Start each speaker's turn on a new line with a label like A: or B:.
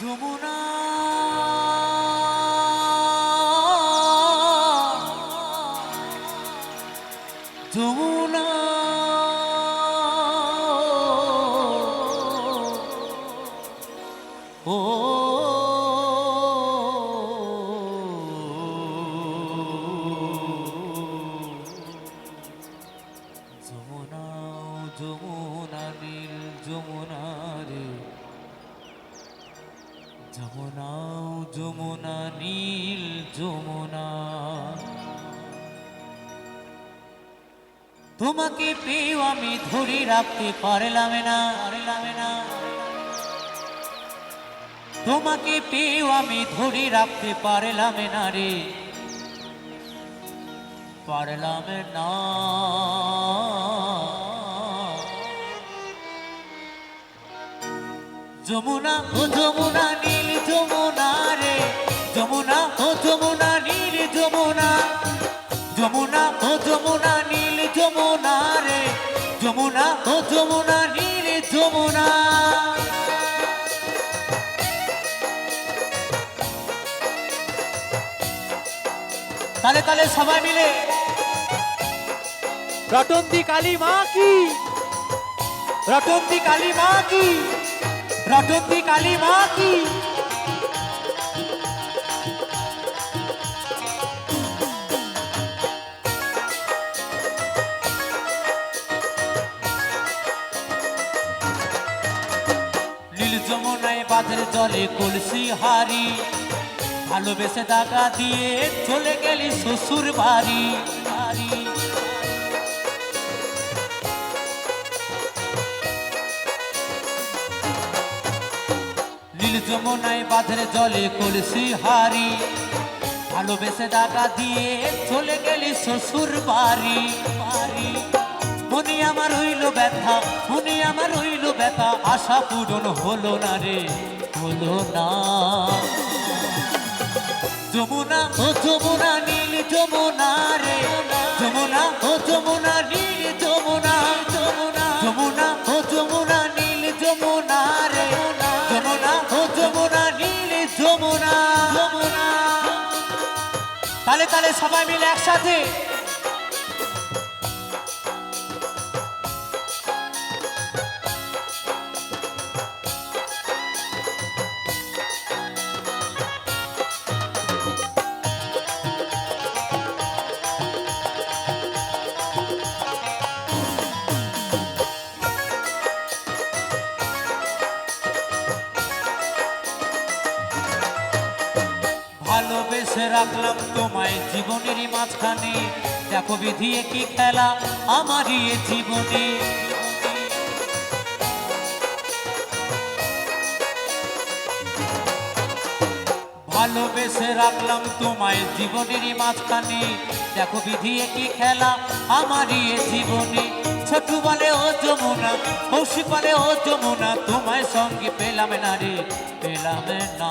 A: যমুনা। যমুনা। যমুনা রে যমুনা যমুনা, নীল যমুনা। তোমাকে পেয়েও আমি ধরে রাখতে পারলাম না পারলাম না। তোমাকে পেয়েও আমি ধরে রাখতে পারলাম না রে। পারলাম না। যমুনা ও যমুনা নীল যমুনা রে। যমুনা ও যমুনা নীল যমুনা। যমুনা ও যমুনা নীল যমুনা রে। যমুনা ও যমুনা নীল যমুনা। তালে তালে সবাই মিলে।
B: রটন্তি কালী মা কি?
A: রটন্তি কালী মা কি? রটন্তি কালী মা কি? নীল যমুনায় বাঁধের জলে কলসি হারি, ভালোবেসে দাগা দিয়ে চলে গেলি শ্বশুর বাড়ি বাড়ি নীল যমুনায় বাঁধের জলে কলসি হারি। ভালোবেসে দাগা দিয়ে চলে গেলি শ্বশুর বাড়ি বাড়ি। মনে আমার হইল ব্যথা, মনে আমার হইল ব্যথা, আশা পূরণ হলো না রে, হলো না। যমুনা ও যমুনা নীল যমুনা রে, যমুনা ও যমুনা নীল যমুনা। তালে তালে সবাই মিলে একসাথে। ভালোবেসে রাখলাম তোমায় জীবনেরই মাঝখানে। দেখো বিধিয়ে কি খেলা আমারই জীবনে। ভালোবেসে রাখলাম তোমায় জীবনেরই মাঝখানে। দেখো বিধিয়ে কি খেলা আমারই জীবনে। ছোট বলে, ও যমুনা কৌশিক বলে, ও যমুনা, তোমায় সঙ্গে পেলাম না রে, পেলাম না।